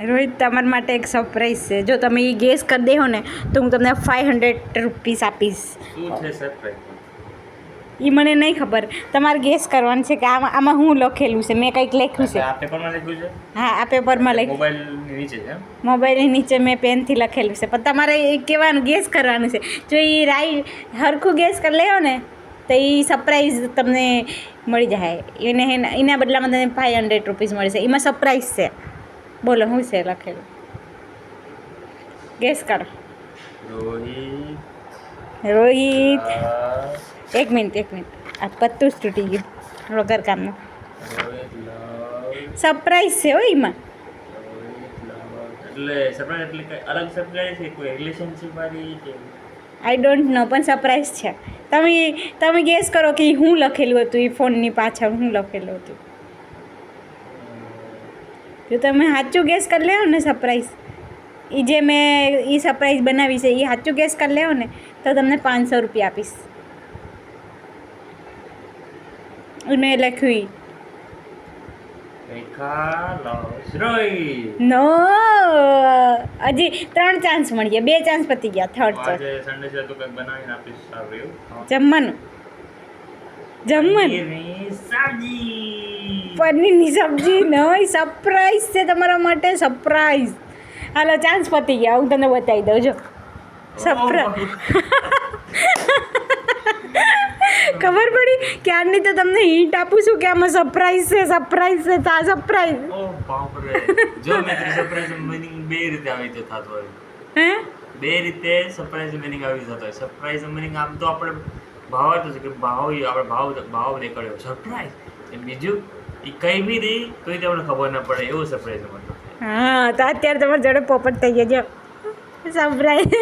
રોહિત તમારા માટે એક સરપ્રાઈઝ છે. જો તમે એ ગેસ કરી દેહો ને તો હું તમને ફાઇવ હંડ્રેડ રૂપીસ આપીશ. એ મને નહીં ખબર. તમારે ગેસ કરવાનું છે કે આમાં આમાં હું લખેલું છે? મેં કંઈક લખ્યું છે. હા આ પેપરમાં લખ્યું. મોબાઈલની નીચે મેં પેનથી લખેલું છે. પણ તમારે એ કહેવાનું ગેસ કરવાનું છે. જો એ રાઈ હરખું ગેસ કરી લેવો ને તો એ સરપ્રાઈઝ તમને મળી જાય. એને એના એના બદલામાં તમને ફાઇવ હંડ્રેડ રૂપીસ મળશે. એમાં સરપ્રાઈઝ છે. બોલો શું છે લખેલું? ગેસ કરો. રોહિત. એક મિનિટ એક મિનિટ. આ પત્તું જ તૂટી ગયું. વગર કામનું. સરપ્રાઈઝ છે હો એમાં. એટલે સરપ્રાઈઝ એટલે કઈ અલગ સરપ્રાઈઝ છે? કોઈ રિલેશનશિપ વાળી કે? આઈ ડોન્ટ નો પણ સરપ્રાઈઝ છે. તમે તમે ગેસ કરો કે હું લખેલું હતું? એ ફોનની પાછળ હું લખેલું હતું? જો તમે સાચું ગેસ કરી લેવો ને સરપ્રાઈઝ એ જે મેં એ સરપ્રાઈઝ બનાવી છે એ સાચું ગેસ કરી લેવો ને તો તમને પાંચસો રૂપિયા આપીશ. મેં લખ્યું નો હજી ત્રણ ચાન્સ મળી ગયા બે ચાન્સ પતી ગયા થર્ડ ચાન્સ જમવાનું. જમવાનું. પનીરની સબ્જી નહીં સરપ્રાઈઝ છે તમારા માટે સરપ્રાઈઝ હાલો ચાન્સ પતી ગયા હું તમને બતાવી દઉં જો. સરપ્રાઈઝ ખબર પડી ક્યારની તો તમને હિન્ટ આપું છું કે આમાં સરપ્રાઈઝ છે સરપ્રાઈઝ છે તા સરપ્રાઈઝ ઓ બાપ રે જો મેં સરપ્રાઈઝ મિનિંગ બે રીતે આવી રીતે થતો હોય. હે? બે રીતે સરપ્રાઈઝ મિનિંગ આવી જતો હોય. સરપ્રાઈઝ મિનિંગ આમ તો આપણે ભાવ હતો કે ભાવ આપણે ભાવ ભાવ નીકળ્યો સરપ્રાઈઝ એ બીજું એ કઈ બી રહી તોય તમને ખબર ના પડે, એવું સરપ્રાઈઝ હા, તો અત્યારે તમારે જોડે પોપટ થઈ ગયા, જો. સરપ્રાઈઝ